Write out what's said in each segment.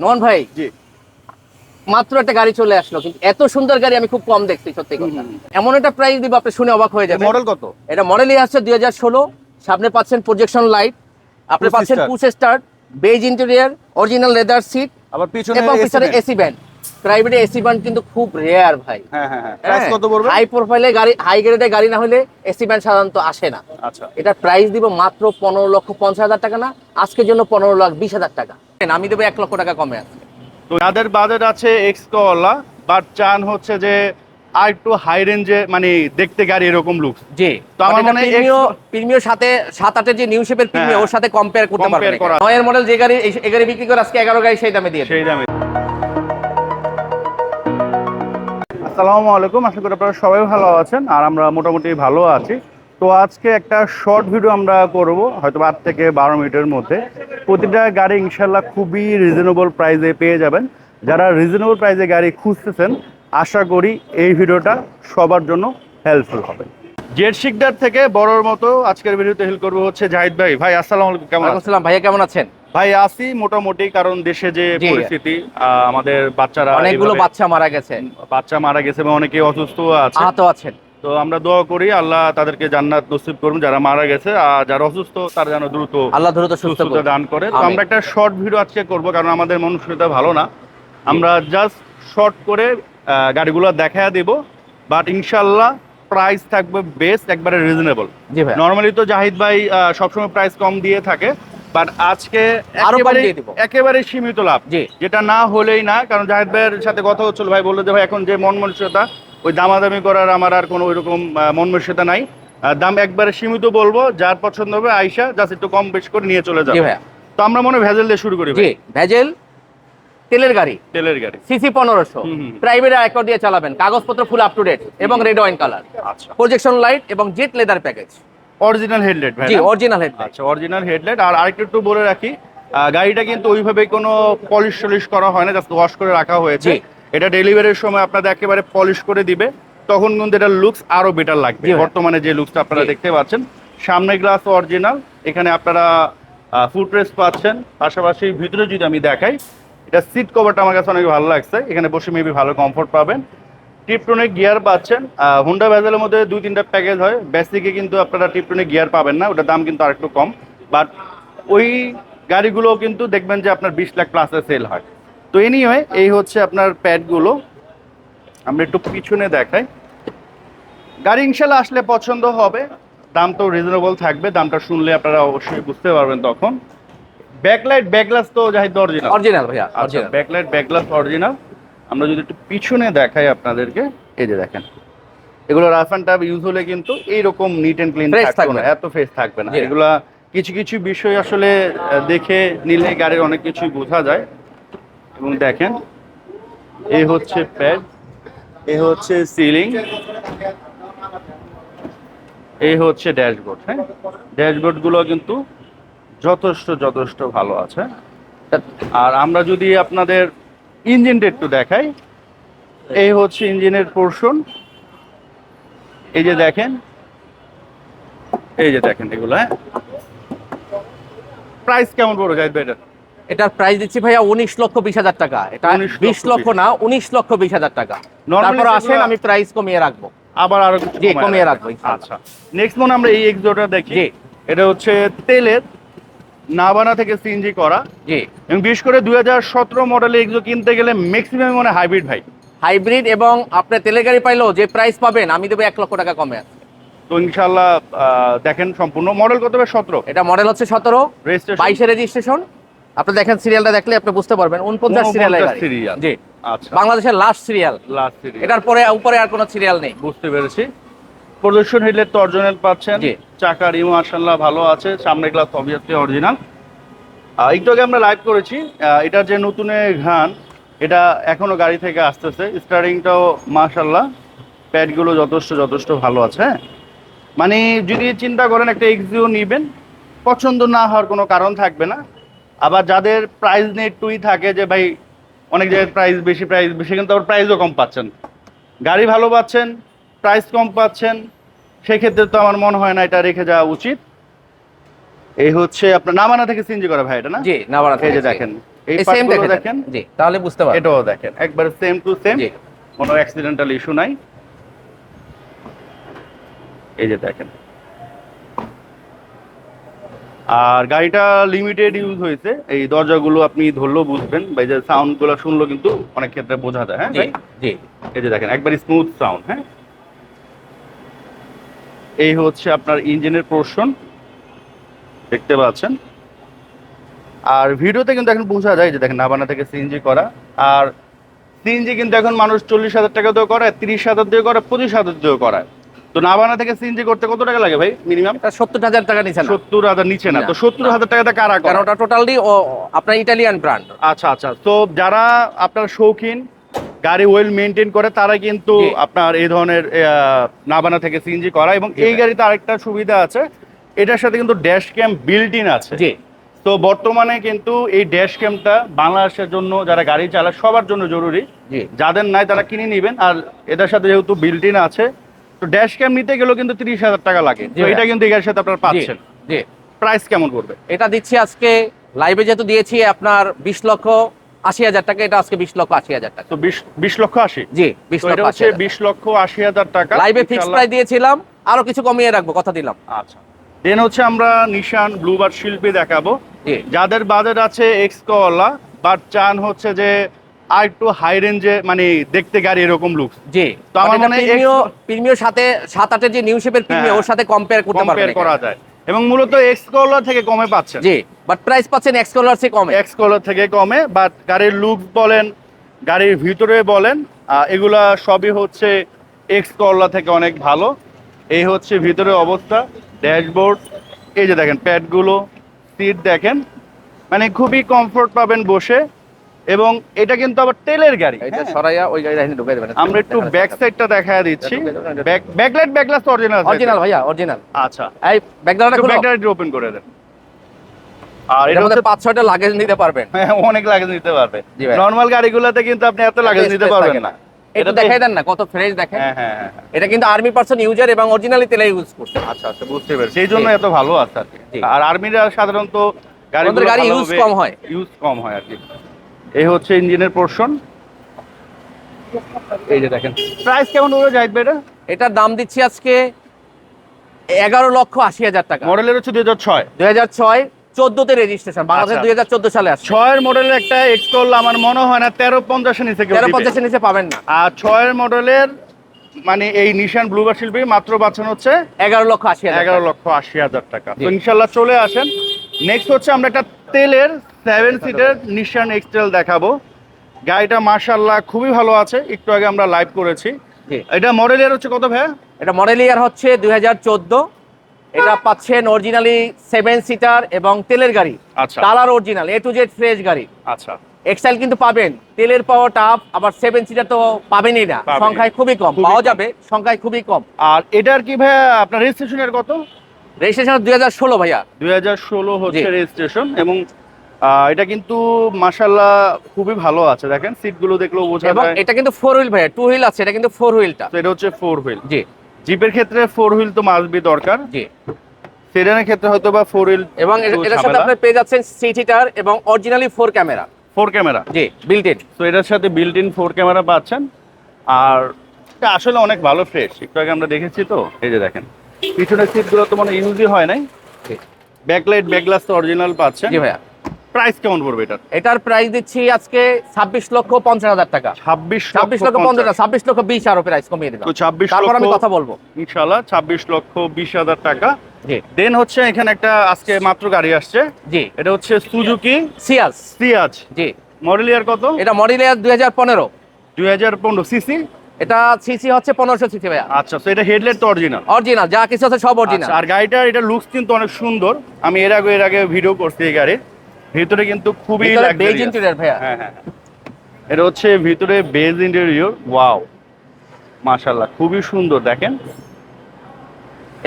নন ভাই জি। মাত্র একটা গাড়ি চলে আসলো কিন্তু এত সুন্দর গাড়ি আমি খুব কম দেখছি সত্যি কথা। এমন একটা প্রাইস দিব আপনি শুনে অবাক হয়ে যাবেন। মডেল কত? এটা মডেলই আসছে দুই হাজার ষোলো সামনে পাচ্ছেন প্রজেকশন লাইট আপনি পাচ্ছেন। Push start beige interior original leather seat আবার পিছনে এবং পিছনে AC vent private AC vent কিন্তু খুব রেয়ার ভাই। হ্যাঁ হ্যাঁ হ্যাঁ। প্রাইস কত পড়বে? হাই প্রোফাইলে গাড়ি হাই গ্রেডের গাড়ি না হলে এসি ব্যান্ড সাধারণত আসে না। আচ্ছা। এটার প্রাইস দিব মাত্র পনেরো লক্ষ পঞ্চাশ হাজার টাকা না আজকের জন্য পনেরো লাখ বিশ হাজার টাকা। আমি দেবো এক লক্ষ টাকা কমে আছে। তো যাদের বাজেট আছে এক্স কলা বাট চান হচ্ছে যে আর একটু হাই রেঞ্জে মানে দেখতে গাড়ি এরকম লুকস জি। তো আমার মনে হয় প্রিমিও প্রিমিও সাথে সাত আটের যে নিউ শেপের প্রিমিও হ্যাঁ। ওর সাথে কম্পেয়ার করতে পারবেন। নয়ের মডেল যে গাড়ি এই- গাড়ি বিক্রি করে আজকে এগারো গাড়ি সেই দামে দিয়ে সেই দামে। আসসালামু আলাইকুম আশা করি আপনারা সবাই ভালো আছেন আর আমরা মোটামুটি ভালো আছি। তো আজকে একটা শর্ট ভিডিও আমরা করব হয়তো আট থেকে বারো মিনিটের মধ্যে। প্রতিটা গাড়ি ইনশাল্লাহ খুবই রিজনেবল প্রাইসে পেয়ে যাবেন। যারা রিজনেবল প্রাইসে গাড়ি খুঁজতেছেন আশা করি এই ভিডিওটা সবার জন্য হেল্পফুল হবে। জেড শিকদার থেকে বড়র মতো আজকের ভিডিওতে হেল্প করব হচ্ছে জাহিদ ভাই। ভাই আসসালামু আলাইকুম কেমন আসসালাম ভাইয়া কেমন আছেন? ভাই আসি মোটামুটি কারণ দেশে যে পরিস্থিতি আমাদের বাচ্চারা অনেকগুলো বাচ্চা মারা গেছে। বাচ্চা মারা গেছে এবং অনেকে অসুস্থ আছে। আহত আছেন। তো আমরা দোয়া করি আল্লাহ তাদেরকে জান্নাত নসিব করুন যারা মারা গেছে আর যারা অসুস্থ তারা যেন দ্রুত আল্লাহ দ্রুত সুস্থতা দান করে। তো আমরা একটা শর্ট ভিডিও আজকে করব কারণ আমাদের মনুষ্যতা ভালো না। আমরা জাস্ট শর্ট করে গাড়িগুলো দেখা দেব বাট ইনশাল্লাহ প্রাইস থাকবে বেস্ট একবারে রিজনেবল জি ভাই। নর্মালি তো জাহিদ ভাই সবসময় প্রাইস কম দিয়ে থাকে বাট আজকে আরও একেবারে একেবারে সীমিত লাভ। যেটা না হলেই না কারণ জাহিদ ভাইয়ের সাথে কথা হচ্ছিল ভাই বলল যে ভাই এখন যে মন মনুষ্যতা ওই দামাদামি করার আমার আর কোনো ওইরকম আহ, মন মনুষ্যতা নাই। দাম একবারে সীমিত বলব যার পছন্দ হবে আইসা জাস্ট একটু কম বেশ করে নিয়ে চলে যাবে। তো আমরা মনে ভেজেল দিয়ে শুরু করি ভেজেল তেলের গাড়ি। তেলের গাড়ি। সিসি পনেরোশো। প্রাইভেট অ্যাকর্ড দিয়ে চালাবেন কাগজপত্র ফুল আপ টু ডেট এবং রেড ওয়াইন কালার আচ্ছা। প্রজেকশন লাইট এবং jet leather package original headlight ভাই জি অরিজিনাল হেড আচ্ছা অরিজিনাল হেডলাইট আর আরেকটু একটু বলে রাখি গাড়িটা কিন্তু ওইভাবে কোনো পলিশ টলিশ করা হয় না জাস্ট ওয়াশ করে রাখা হয়েছে। এটা ডেলিভারির সময় আপনাদের একেবারে পলিশ করে দিবে। তখন কিন্তু এটা লুকস আরও বেটার লাগবে। বর্তমানে যে লুকসটা আপনারা দেখতে পাচ্ছেন সামনে গ্লাস অরিজিনাল এখানে আপনারা ফুটরেস পাচ্ছেন। পাশাপাশি ভিতরে যদি আমি দেখাই এটা সিট কভারটা আমার কাছে অনেক ভালো লাগছে। এখানে বসে মেবি ভালো কমফোর্ট পাবেন। টিপটনিক গিয়ার পাচ্ছেন। হুন্ডা ভেজেলের মধ্যে দুই তিনটা প্যাকেজ হয়। বেসিকে কিন্তু আপনারা টিপটনিক গিয়ার পাবেন না ওটার দাম কিন্তু আরেকটু কম। বাট ওই গাড়িগুলো কিন্তু দেখবেন যে আপনার বিশ লাখ প্লাসে সেল হয়। তো এনিওয়ে এই হচ্ছে আপনার প্যাডগুলো। আমরা একটু পিছনে দেখাই। গাড়ি ইনশাল্লাহ আসলে পছন্দ হবে। দাম তো রিজনেবল থাকবে। দামটা শুনলে আপনারা অবশ্যই বুঝতে পারবেন তখন। ব্যাকলাইট ব্যাকগ্লাস তো জাহিদ অরিজিনাল অরিজিনাল ভাইয়া original backlight back glass original আমরা যদি একটু পিছনে দেখাই আপনাদেরকে এই যে দেখেন। এগুলো রাফ অ্যান্ড টাফ ইউজ হলে কিন্তু এইরকম নিট অ্যান্ড ক্লিন থাকবে না। এত ফেস থাকবে না। এগুলা কিছু কিছু বিষয় আসলে দেখে নিলে গাড়ির অনেক কিছুই বোঝা যায়। এবং দেখেন, এ হচ্ছে প্যাড, এ হচ্ছে সিলিং এই হচ্ছে ড্যাশবোর্ড হ্যাঁ? ড্যাশবোর্ডগুলো কিন্তু যথেষ্ট যথেষ্ট ভালো আছে। আর আমরা যদি আপনাদের ইঞ্জিনটা একটু দেখাই এই হচ্ছে ইঞ্জিনের পোর্শন। এই যে দেখেন, এই যে দেখেন এগুলো হ্যাঁ? প্রাইস কেমন পড়বে, জাহিদ ভাই এটার? প্রাইস দিচ্ছি ভাইয়া উনিশ লক্ষ বিশ হাজার টাকা। এটা বিশ লক্ষ না উনিশ লক্ষ বিশ হাজার টাকা। তারপর আসেন আমি প্রাইস কমিয়ে রাখব। আবার আরও জি, কমিয়ে রাখব, আচ্ছা। নেক্সট মনে আমরা এই এক্সোটা দেখি। এটা হচ্ছে তেলের নাবানা থেকে সিএনজি করা। জি। এবং বিশেষ করে দুই হাজার সতেরো মডেলে এগুলো কিনতে গেলে ম্যাক্সিমাম মনে হাইব্রিড ভাই। হাইব্রিড এবং আপনার তেলের গাড়ি পাইলেও যে প্রাইস পাবেন আমি দেবো এক লক্ষ টাকা কমে তো ইনশাল্লাহ দেখেন সম্পূর্ণ। মডেল কত হবে সতেরো। এটা মডেল হচ্ছে সতেরো। বাইশে রেজিস্ট্রেশন আপনি দেখেন সিরিয়ালটা দেখলে আপনি বুঝতে পারবেন উনপঞ্চাশ সিরিয়াল জি। আচ্ছা। বাংলাদেশের লাস্ট সিরিয়াল লাস্ট সিরিয়াল এটার পরে উপরে আর কোনো সিরিয়াল নেই। বুঝতে পেরেছি। প্রদর্শন হেডলাইট তো অরিজিনাল পাচ্ছেন। জি। চাকার ইউ মার্শাল্লাহ ভালো আছে। সামনে গ্লাস অবভিয়াসলি অরিজিনাল একটু আগে আমরা লাইভ করেছি। এটার যে নতুনে ঘান এটা এখনও গাড়ি থেকে আসতেছে। স্টারিংটাও মার্শাল্লাহ প্যাডগুলো যথেষ্ট যথেষ্ট ভালো আছে হ্যাঁ? মানে যদি চিন্তা করেন একটা এক্সিও নিবেন পছন্দ না হওয়ার কোনো কারণ থাকবে না। আবার যাদের প্রাইস নিয়ে একটুই থাকে যে ভাই অনেক জায়গায় প্রাইস বেশি প্রাইস বেশি কিন্তু আবার প্রাইসও কম পাচ্ছেন। গাড়ি ভালো পাচ্ছেন প্রাইস কম পাচ্ছেন সেক্ষেত্রে তো আমার মনে হয় না এটা রেখে যাওয়া উচিত। এই হচ্ছে আপনার নামানা থেকে সিনজি করা ভাই এটা না? জি না বাড়া এই যে দেখেন এই সেম দেখেন জি তাহলে বুঝতে পারবেন এটাও দেখেন একবার সেম টু সেম কোনো অ্যাক্সিডেন্টাল ইস্যু নাই। এই যে দেখেন আর গাড়িটা লিমিটেড ইউজ হয়েছে। এই দরজাগুলো আপনি ধরলেও বুঝবেন। বা যে সাউন্ডগুলো শুনলেও কিন্তু অনেক ক্ষেত্রে বোঝা যায় হ্যাঁ জি এই যে দেখেন একবার স্মুথ সাউন্ড হ্যাঁ? এই হচ্ছে আপনার ইঞ্জিনের পোর্শন দেখতে পাচ্ছেন? আর ভিডিওতে কিন্তু এখন বোঝা যায় যে দেখেন নাবানা থেকে সিএনজি করা। আর সিএনজি কিন্তু এখন মানুষ চল্লিশ হাজার টাকা দিয়েও করায় তিরিশ হাজার দিয়ে করে পঁচিশ হাজার দিয়েও করায়। তো নাবানা থেকে সিএনজি করতে কত টাকা লাগে ভাই মিনিমাম এটা সত্তর হাজার টাকা নিচে না। সত্তর হাজার নিচে না। তো সত্তর। হাজার টাকাতে কারা করে? কারণ ওটা টোটালি ও আপনার ইটালিয়ান ব্র্যান্ড আচ্ছা আচ্ছা। তো যারা আপনার শৌখিন গাড়ি ওয়েল মেনটেন করে তারা কিন্তু আপনার এই ধরনের নাবানা থেকে সিএনজি করা এবং এই গাড়িতে আরেকটা সুবিধা আছে এটার সাথে কিন্তু ড্যাশ ক্যাম বিল্ট ইন আছে। জি। তো বর্তমানে কিন্তু এই ড্যাশ ক্যামটা বাংলাদেশের জন্য যারা গাড়ি চালায় সবার জন্য জরুরি। যাদের নাই তারা কিনে নেবেন আর এটার সাথে যেহেতু বিল্ট ইন আছে তো ড্যাশ ক্যাম নিতে গেলেও কিন্তু তিরিশ হাজার টাকা লাগে। তো এটা কিন্তু এই সাথে আপনারা পাচ্ছেন। জি। প্রাইস কেমন করবে এটা দিচ্ছি আজকে লাইভে যেহেতু দিয়েছি আপনার বিশ লক্ষ আশি হাজার টাকা এটা আজকে বিশ লক্ষ আশি হাজার টাকা। তো বিশ বিশ লক্ষ আশি? জি বিশ এটা লক্ষ হচ্ছে বিশ লক্ষ আশি হাজার টাকা। লাইভে ফিক্স প্রাইস দিয়েছিলাম আরও কিছু কমিয়ে রাখব কথা দিলাম। আচ্ছা। দেন হচ্ছে আমরা নিশান ব্লুবার শিল্পী দেখাবো। যাদের বাজেট আছে এক্স কলা বাট চান হচ্ছে যে আর একটু হাই রেঞ্জে মানে দেখতে গাড়ি এরকম লুকস জি। তো আমার মনে হয় প্রিমিও সাথে সাত আটের যে নিউ শেপের প্রিমিও হ্যাঁ। ওর সাথে কম্পেয়ার করতে পারবেন করা যায়। এবং মূলত এক্স কলা থেকে কমে পাচ্ছেন। জি বাট প্রাইস পাচ্ছেন এক্স কলার চেয়ে কমে। এক্স কলা থেকে কমে বাট গাড়ির লুক বলেন গাড়ির ভিতরে বলেন এগুলা সবই হচ্ছে এক্স কলা থেকে অনেক ভালো। এই হচ্ছে ভিতরে অবস্থা ড্যাশবোর্ড এই যে দেখেন প্যাডগুলো সিট দেখেন মানে খুবই কমফোর্ট পাবেন বসে। এবং এটা কিন্তু আবার তেলের গাড়ি। এটা হ্যাঁ? সরাইয়া ওই গাড়িটা এখানে ঢুকাই দেবেন। আমরা একটু ব্যাক সাইডটা দেখা দিচ্ছি। Back backlight back glass original original ভাইয়া অরিজিনাল আচ্ছা। এই একটু খুলো। ব্যাকলাইট ওপেন করে দেন। আর এটা মধ্যে পাঁচ ছয়টা লাগেজ নিতে পারবেন। হ্যাঁ, অনেক লাগেজ নিতে পারবে। নর্মাল গাড়িগুলোতে কিন্তু আপনি এত লাগেজ নিতে পারবেন না। এটা দেখাই দেন না কত ফ্রেশ দেখেন। হ্যাঁ হ্যাঁ এটা কিন্তু আর্মি পার্সন ইউজার এবং অরিজিনালি তেলে ইউজ করছে। আচ্ছা আচ্ছা বুঝতে পেরেছি। সেই জন্য এত ভালো আছে আর আর্মিরা সাধারণত গাড়ি গাড়ি use কম হয়। ইউজ কম হয় আর কি। এই হচ্ছে ইঞ্জিনের পোর্শন। এই যে দেখেন। প্রাইস কেমন হবে যাইবে এটা এটার দাম দিচ্ছি আজকে এগারো লক্ষ আশি হাজার টাকা। মডেলের হচ্ছে দুই হাজার ছয়। দুই হাজার ছয় চোদ্দতে রেজিস্ট্রেশন বাংলাদেশ আচ্ছা। দুই হাজার চোদ্দ সালে আসছে ছয়ের মডেলের একটা এক্স করলে আমার মনে হয় না তেরো পঞ্চাশের নিচে তেরো। পঞ্চাশের নিচে পাবেন না। আর ছয়ের মডেলের মানে এই নিশান ব্লুবার শিল্পী মাত্র পাচ্ছেন হচ্ছে এগারো লক্ষ আশি হাজার এগারো লক্ষ আশি হাজার টাকা। তো ইনশাল্লাহ চলে আসেন। নেক্সট হচ্ছে আমরা একটা তেলের সেভেন সিটের নিশান এক্সটেল দেখাবো। গাড়িটা মার্শাল্লাহ খুবই ভালো আছে একটু আগে আমরা লাইভ করেছি। এটা মডেলের হচ্ছে কত ভাই এটা মডেল ইয়ার হচ্ছে দুই হাজার চোদ্দ। এটা পাচ্ছেন অরিজিনালি সেভেন সিটার এবং তেলের গাড়ি। আচ্ছা। Colour original A to Z fresh গাড়ি। আচ্ছা। এক্সাইল কিন্তু পাবেন। তেলের পাওয়া টাফ আবার সেভেন সিটার তো পাবেনই না। সংখ্যায় খুবই কম। পাওয়া যাবে সংখ্যায় খুবই কম। আর এটার কি ভাই আপনার রেজিস্ট্রেশনের কত? রেজিস্ট্রেশন দুই হাজার ষোলো ভাইয়া। দুই হাজার ষোলো হচ্ছে। রেজিস্ট্রেশন এবং এটা কিন্তু মার্শাল্লাহ খুবই ভালো আছে। দেখেন সিটগুলো দেখলেও বোঝা এবং যায়। এটা কিন্তু ফোর হুইল ভাইয়া টু হুইল আছে এটা কিন্তু ফোর হুইলটা এটা হচ্ছে ফোর হুইল জি। জিপের ক্ষেত্রে ফোর হুইল তো মাস্ট বি দরকার। জি। সেডানের ক্ষেত্রে হয়তো বা ফোর হুইল এবং এটার সাথে আপনি পেয়ে যাচ্ছেন সিট হিটার এবং originally four camera four camera G built in তো এটার সাথে বিল্ট ইন ফোর ক্যামেরা পাচ্ছেন। আর এটা আসলে অনেক ভালো ফ্রেশ একটু আগে আমরা দেখেছি তো এই যে দেখেন। পিছনের সিটগুলো তো মানে ইউজই হয় নাই? ব্যাকলাইট ব্যাকগ্লাস তো অরিজিনাল পাচ্ছেন জি ভাইয়া। প্রাইস কেমন পড়বে এটার? এটার প্রাইস দিচ্ছি আজকে ছাব্বিশ লক্ষ পঞ্চাশ হাজার টাকা। ছাব্বিশ ছাব্বিশ লক্ষ পঞ্চাশ হাজার ছাব্বিশ লক্ষ বিশ আরও প্রাইস কমিয়ে দিলাম। তো ছাব্বিশ তারপর আমি কথা বলব। ইনশাল্লাহ ছাব্বিশ লক্ষ বিশ হাজার টাকা। জি। দেন হচ্ছে এখানে একটা আজকে মাত্র গাড়ি আসছে। জি। এটা হচ্ছে সুজুকি সিয়াস সিয়াজ জি। মডেল ইয়ার কত? এটা মডেল ইয়ার দুই হাজার পনেরো। দুই হাজার পনেরো সিসি এটা সিসি হচ্ছে পনেরোশো সিসি ভাইয়া। আচ্ছা তো এটা হেডলাইট তো অরিজিনাল অরিজিনাল যা কিছু আছে সব অরিজিনাল আচ্ছা, আর গাড়িটার এটা লুকস কিন্তু অনেক সুন্দর। আমি এর আগে এর আগে ভিডিও করছি এই গাড়ির। ভিতরে কিন্তু খুবই বেজ ইন্টেরিয়র ভাইয়া। হ্যাঁ হ্যাঁ। এটা হচ্ছে ভিতরে বেজ ইন্টেরিয়র ওয়াও মাশাল্লাহ খুবই সুন্দর দেখেন।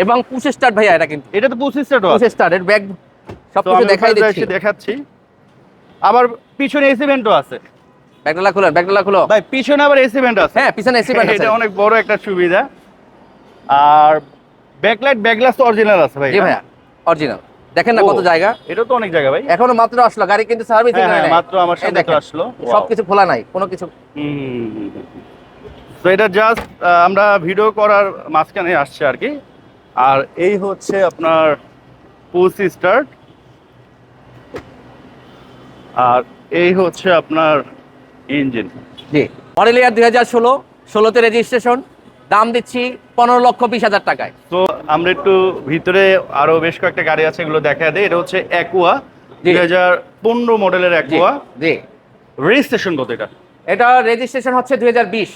এবং পুশ স্টার্ট ভাইয়া এটা কিন্তু। এটা তো পঁচিশ সেট পুশ স্টার্টের ব্যাগ সব কিছু দেখাই দিচ্ছি। দেখাচ্ছি। আবার পিছনে এসি ভেন্টও আছে। ব্যাগডালা খুলো ব্যাগডালা খুলো। ভাই পিছনে আবার এসি ভেন্ট আছে। হ্যাঁ পিছনে এসি ব্যান্ড আছে। এটা অনেক বড় একটা সুবিধা। আর ব্যাকলাইট ব্যাকগ্লাস তো অরিজিনাল আছে ভাই। জি ভাইয়া অরিজিনাল। দেখেন না কত জায়গা। এটা তো অনেক জায়গা ভাই। এখনও মাত্র আসলো গাড়ি কিন্তু সার্ভিসিং হ্যাঁ, নাই। মাত্র আমার দেখেন, আসলো। সবকিছু খোলা নাই কোনো কিছু তো এটা জাস্ট আমরা ভিডিও করার মাঝখানে আসছে আর কি। আর এই হচ্ছে আপনার পুস স্টার্ট আর এই হচ্ছে আপনার ইঞ্জিন। জি। মডেল ইয়ার দুই হাজার ষোলো ষোলোতে রেজিস্ট্রেশন দাম দিচ্ছি পনেরো লক্ষ বিশ হাজার টাকায়। তো আমরা একটু ভিতরে আরও বেশ কয়েকটা গাড়ি আছে এগুলো দেখা দেয় এটা হচ্ছে অ্যাকুয়া জি। দুই হাজার পনেরো মডেলের অ্যাকুয়া জি। রেজিস্ট্রেশন কত এটা? এটা রেজিস্ট্রেশন হচ্ছে দুই হাজার বিশ।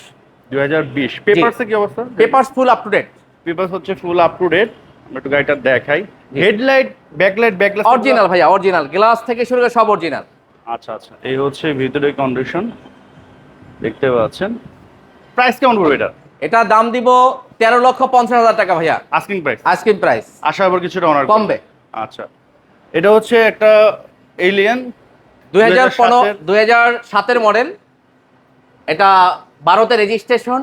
দুই হাজার বিশ। পেপারসে কি অবস্থা? Papers full up to date papers হচ্ছে ফুল আপ টু ডেট আমরা একটু গাড়িটা দেখাই। হেডলাইট ব্যাকলাইট ব্যাকলাইট অরিজিনাল ভাইয়া অরিজিনাল গ্লাস থেকে শুরু করে সব অরিজিনাল আচ্ছা আচ্ছা। এই হচ্ছে ভিতরে কন্ডিশন দেখতে পাচ্ছেন। প্রাইস কেমন পড়বে এটা? এটা দাম দিব তেরো লক্ষ পঞ্চাশ হাজার টাকা ভাইয়া। আস্কিং প্রাইস আইসক্রিম প্রাইস আসার পর কিছুটা অনার কমবে। আচ্ছা। এটা হচ্ছে একটা এলিয়ান দুই হাজার পনেরো 2007 দুই হাজার সাতের মডেল এটা বারোতে রেজিস্ট্রেশন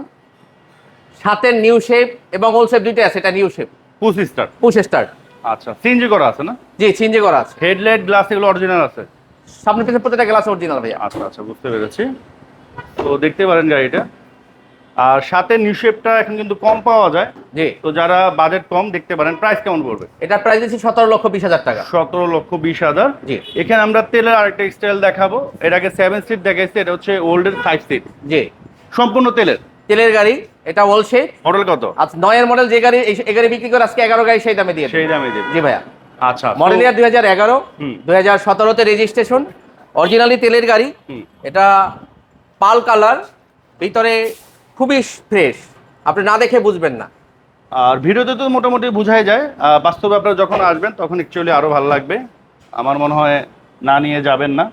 সাতের নিউ শেপ এবং ওল্ড শেপ দুইটাই আছে এটা new shape push start push start আচ্ছা সিএনজি করা আছে না? জি চিঞ্জে করা আছে। হেডলাইট গ্লাস এগুলো অরিজিনাল আছে? সামনে পিছনে প্রত্যেকটা গ্লাস অরিজিনাল ভাইয়া। আচ্ছা আচ্ছা বুঝতে পেরেছি। তো দেখতে পারেন গাড়িটা। আর সাথে নিউ শেপটা এখন কিন্তু কম পাওয়া যায়। জি। তো যারা বাজেট কম দেখতে পারেন প্রাইস কেমন পড়বে? এটা প্রাইস দিচ্ছি সতেরো লক্ষ বিশ হাজার টাকা। সতেরো লক্ষ বিশ হাজার। জি। এখানে আমরা তেলের আরেকটা স্টাইল দেখাবো। এটাকে সেভেন সিট দেখাইছি এটা হচ্ছে ওল্ডের ফাইভ সিট জি। সম্পূর্ণ তেলের? তেলের গাড়ি এটা ওল্ড শেপ মডেল কত? আচ্ছা নয়ের মডেল যে গাড়ি এই- গাড়ি বিক্রি করে আজকে এগারো গাড়ি সেই দামে দিয়ে। সেই দামে দেবে। জি ভাইয়া। আচ্ছা মডেল ইয়ার দুই হাজার এগারো। দুই হাজার সতেরোতে রেজিস্ট্রেশন অরিজিনালি তেলের গাড়ি এটা পাল কালার ভিতরে খুবই ফ্রেশ আপনি না দেখে বুঝবেন না। আর ভিডিওতে তো মোটামুটি বোঝাই যায়। বাস্তবে আপনারা যখন আসবেন তখন অ্যাকচুয়ালি আরও ভালো লাগবে। আমার মনে হয় না নিয়ে যাবেন না।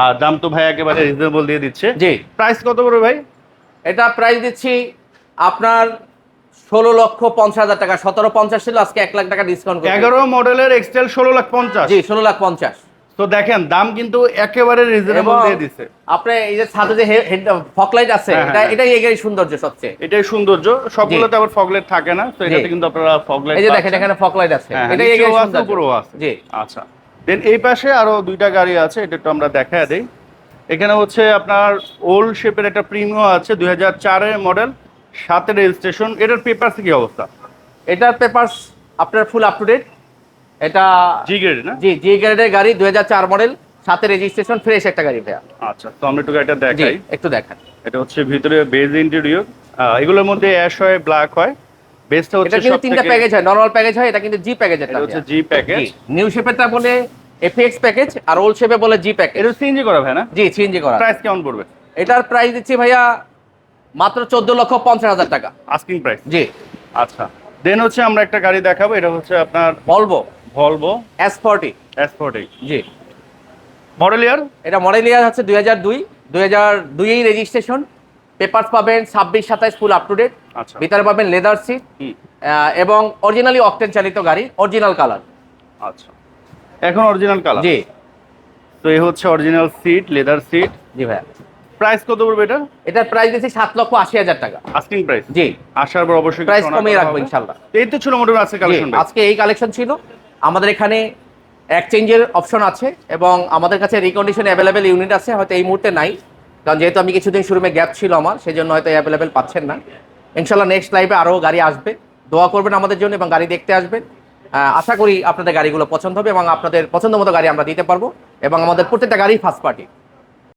আর দাম তো ভাই একেবারে রিজনেবল দিয়ে দিচ্ছে। জি। প্রাইস কত করে ভাই? এটা প্রাইস দিচ্ছি আপনার ষোলো লক্ষ পঞ্চাশ হাজার টাকা সতেরো পঞ্চাশ ছিল আজকে এক লাখ টাকা ডিসকাউন্ট এগারো মডেলের এক্সটেল ষোলো লাখ পঞ্চাশ। জি ষোলো লাখ পঞ্চাশ। তো দেখেন দাম কিন্তু একেবারে রিজনেবল দিয়ে দিচ্ছে আপনি এই যে ছাদে যে ফকলাইট আছে হ্যাঁ, এটা হ্যাঁ। এটাই এই সৌন্দর্য সবচেয়ে। এটাই সৌন্দর্য। সবগুলোতে আবার ফগলেট থাকে না তো এটাতে কিন্তু আপনারা ফগলেট এই যে দেখেন এখানে ফকলাইট আছে। হ্যাঁ, এটাই নিচেও সৌন্দর্য। আছে। জি। আচ্ছা। দেন এই পাশে আরও দুইটা গাড়ি আছে এটা একটু আমরা দেখা দেই। এখানে হচ্ছে আপনার ওল্ড শেপের একটা প্রিমিয়াম আছে দুই হাজার চারের মডেল সাতের রেজিস্ট্রেশন এটার পেপার কি অবস্থা? এটার পেপারস আপনার ফুল আপ টু ডেট এটা জি গ্রেড না? জি জি গ্রেডের গাড়ি দুই হাজার চার মডেল সাথে রেজিস্ট্রেশন ফ্রেশ একটা গাড়ি ভাইয়া। আচ্ছা তো আমরা একটু গাড়িটা জি দেখাই। একটু দেখেন। এটা হচ্ছে ভিতরে বেজ ইন্টেরিয়র এগুলোর মধ্যে অ্যাশ হয় ব্ল্যাক হয়। বেসটা হচ্ছে এটা কিন্তু তিনটা প্যাকেজ হয় নরমাল প্যাকেজ হয় এটা কিন্তু জি প্যাকেজ এটা হচ্ছে জি প্যাকেজ নিউ শেপেরটা বলে এফএক্স প্যাকেজ আর ওল্ড শেপে বলে জি প্যাকেজ এটা সিএনজি করা ভাই না? জি সিএনজি করা। প্রাইস কেমন পড়বে? এটার প্রাইস দিচ্ছি ভাইয়া মাত্র চোদ্দ লক্ষ পঞ্চাশ হাজার টাকা। আস্কিং প্রাইস জি। আচ্ছা। দেন হচ্ছে আমরা একটা গাড়ি দেখাবো এটা হচ্ছে আপনার বলব Volvo S forty S forty জি। মডেল ইয়ার এটা মডেল ইয়ার হচ্ছে দুই হাজার দুই। দুই হাজার দুইয়েই রেজিস্ট্রেশন পেপারস পাবেন ছাব্বিশ সাতাইশ ফুল আপ টু ডেট আচ্ছা। ভিতরে পাবেন লেদার সিট এবং অরিজিনালি অকটেন চালিত গাড়ি অরিজিনাল কালার আচ্ছা। এখন অরিজিনাল কালার জি। তো এই হচ্ছে অরিজিনাল সিট লেদার সিট জি ভাইয়া। প্রাইস কত পড়বে এটা এটার প্রাইস দিচ্ছি সাত লক্ষ আশি হাজার টাকা। আস্কিং প্রাইস জি। আসার পর অবশ্যই প্রাইস কমিয়ে রাখব। ইনশাল্লাহ। এই তো ছিল মোটামুটি আজকে কালেকশন আজকে এই কালেকশন ছিল। আমাদের এখানে এক্সচেঞ্জের অপশন আছে এবং আমাদের কাছে রিকন্ডিশন অ্যাভেলেবেল ইউনিট আছে হয়তো এই মুহূর্তে নাই। কারণ যেহেতু আমি কিছুদিন শোরুমে গ্যাপ ছিল আমার সেই জন্য হয়তো অ্যাভেলেবেল পাচ্ছেন না। ইনশাল্লাহ নেক্সট লাইভে আরও গাড়ি আসবে। দোয়া করবেন আমাদের জন্য এবং গাড়ি দেখতে আসবেন। আশা করি আপনাদের গাড়িগুলো পছন্দ হবে এবং আপনাদের পছন্দ মতো গাড়ি আমরা দিতে পারব এবং আমাদের প্রত্যেকটা গাড়ি ফার্স্ট পার্টি